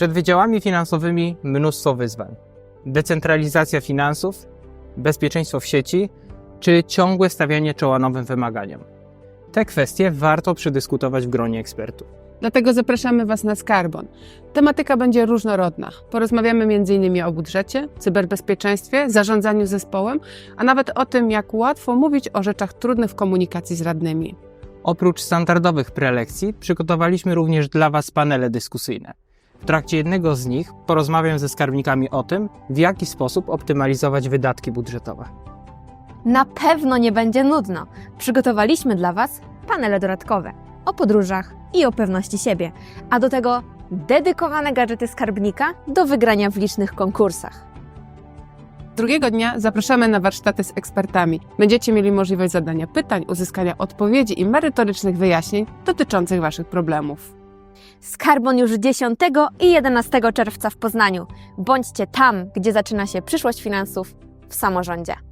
Przed wydziałami finansowymi mnóstwo wyzwań. Decentralizacja finansów, bezpieczeństwo w sieci czy ciągłe stawianie czoła nowym wymaganiom. Te kwestie warto przedyskutować w gronie ekspertów. Dlatego zapraszamy Was na Skarbon. Tematyka będzie różnorodna. Porozmawiamy m.in. o budżecie, cyberbezpieczeństwie, zarządzaniu zespołem, a nawet o tym, jak łatwo mówić o rzeczach trudnych w komunikacji z radnymi. Oprócz standardowych prelekcji przygotowaliśmy również dla Was panele dyskusyjne. W trakcie jednego z nich porozmawiam ze skarbnikami o tym, w jaki sposób optymalizować wydatki budżetowe. Na pewno nie będzie nudno. Przygotowaliśmy dla Was panele dodatkowe o podróżach i o pewności siebie, a do tego dedykowane gadżety skarbnika do wygrania w licznych konkursach. Drugiego dnia zapraszamy na warsztaty z ekspertami. Będziecie mieli możliwość zadania pytań, uzyskania odpowiedzi i merytorycznych wyjaśnień dotyczących Waszych problemów. Skarbon już 10 i 11 czerwca w Poznaniu. Bądźcie tam, gdzie zaczyna się przyszłość finansów w samorządzie.